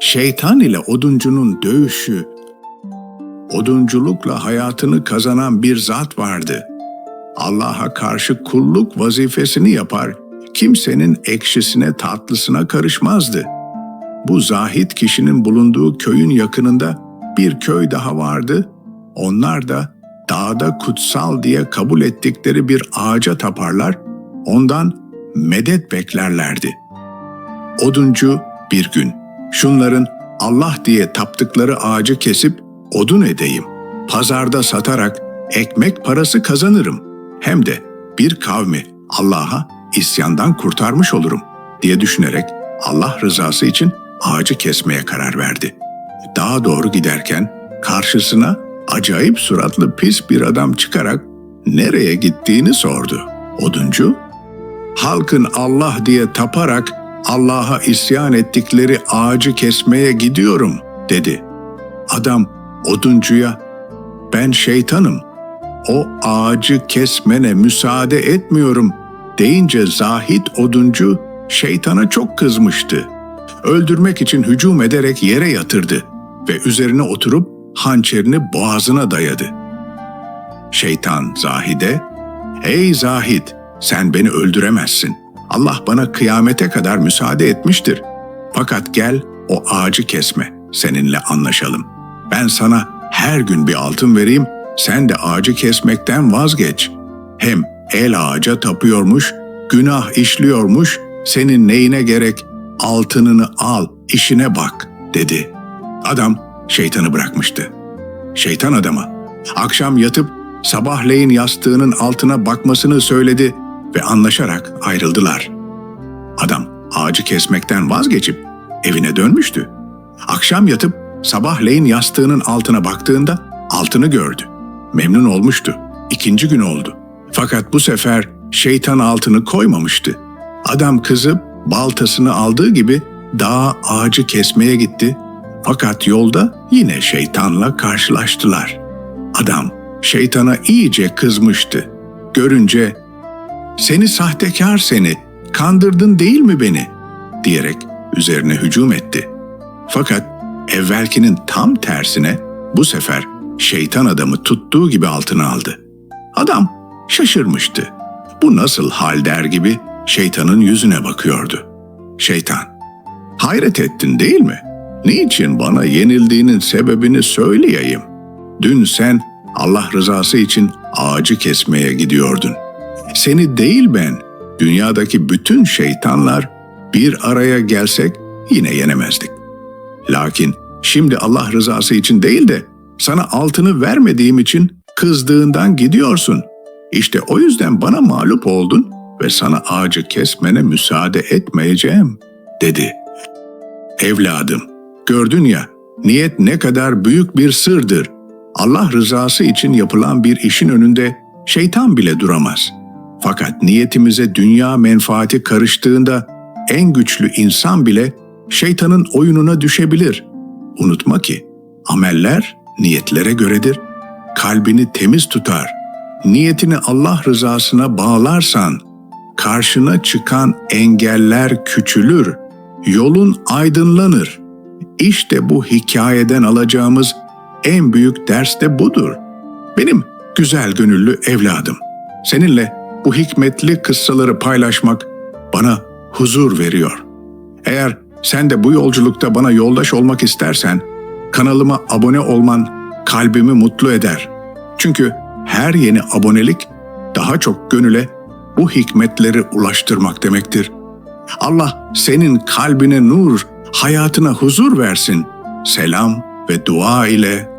Şeytan ile oduncunun dövüşü, odunculukla hayatını kazanan bir zat vardı. Allah'a karşı kulluk vazifesini yapar, kimsenin ekşisine tatlısına karışmazdı. Bu zahit kişinin bulunduğu köyün yakınında bir köy daha vardı. Onlar da dağda kutsal diye kabul ettikleri bir ağaca taparlar, ondan medet beklerlerdi. Oduncu bir gün şunların Allah diye taptıkları ağacı kesip odun edeyim. Pazarda satarak ekmek parası kazanırım. Hem de bir kavmi Allah'a isyandan kurtarmış olurum diye düşünerek Allah rızası için ağacı kesmeye karar verdi. Dağa doğru giderken karşısına acayip suratlı pis bir adam çıkarak nereye gittiğini sordu. Oduncu, halkın Allah diye taparak Allah'a isyan ettikleri ağacı kesmeye gidiyorum dedi. Adam oduncuya ben şeytanım o ağacı kesmene müsaade etmiyorum deyince zahit oduncu şeytana çok kızmıştı. Öldürmek için hücum ederek yere yatırdı ve üzerine oturup hançerini boğazına dayadı. Şeytan Zahid'e, ''Ey Zahid, sen beni öldüremezsin. Allah bana kıyamete kadar müsaade etmiştir. Fakat gel o ağacı kesme, seninle anlaşalım. Ben sana her gün bir altın vereyim, sen de ağacı kesmekten vazgeç. Hem el ağaca tapıyormuş, günah işliyormuş, senin neyine gerek, altınını al, işine bak, dedi. Adam şeytanı bırakmıştı. Şeytan adama, akşam yatıp sabahleyin yastığının altına bakmasını söyledi ve anlaşarak ayrıldılar. Adam ağacı kesmekten vazgeçip evine dönmüştü. Akşam yatıp sabahleyin yastığının altına baktığında altını gördü. Memnun olmuştu. İkinci gün oldu. Fakat bu sefer şeytan altını koymamıştı. Adam kızıp baltasını aldığı gibi dağa ağacı kesmeye gitti. Fakat yolda yine şeytanla karşılaştılar. Adam şeytana iyice kızmıştı. Görünce seni sahtekar seni, kandırdın değil mi beni? diyerek üzerine hücum etti. Fakat evvelkinin tam tersine bu sefer şeytan adamı tuttuğu gibi altına aldı. Adam şaşırmıştı. Bu nasıl hal der gibi şeytanın yüzüne bakıyordu. Şeytan, hayret ettin değil mi? Niçin bana yenildiğinin sebebini söyleyeyim. Dün sen Allah rızası için ağacı kesmeye gidiyordun. Seni değil ben, dünyadaki bütün şeytanlar bir araya gelsek yine yenemezdik. Lakin şimdi Allah rızası için değil de sana altını vermediğim için kızdığından gidiyorsun. İşte o yüzden bana mağlup oldun ve sana ağacı kesmene müsaade etmeyeceğim, dedi. Evladım, gördün ya, niyet ne kadar büyük bir sırdır. Allah rızası için yapılan bir işin önünde şeytan bile duramaz. Fakat niyetimize dünya menfaati karıştığında en güçlü insan bile şeytanın oyununa düşebilir. Unutma ki ameller niyetlere göredir. Kalbini temiz tutar. Niyetini Allah rızasına bağlarsan karşına çıkan engeller küçülür. Yolun aydınlanır. İşte bu hikayeden alacağımız en büyük ders de budur. Benim güzel gönüllü evladım. Seninle bu hikmetli kıssaları paylaşmak bana huzur veriyor. Eğer sen de bu yolculukta bana yoldaş olmak istersen kanalıma abone olman kalbimi mutlu eder. Çünkü her yeni abonelik daha çok gönüle bu hikmetleri ulaştırmak demektir. Allah senin kalbine nur, hayatına huzur versin. Selam ve dua ile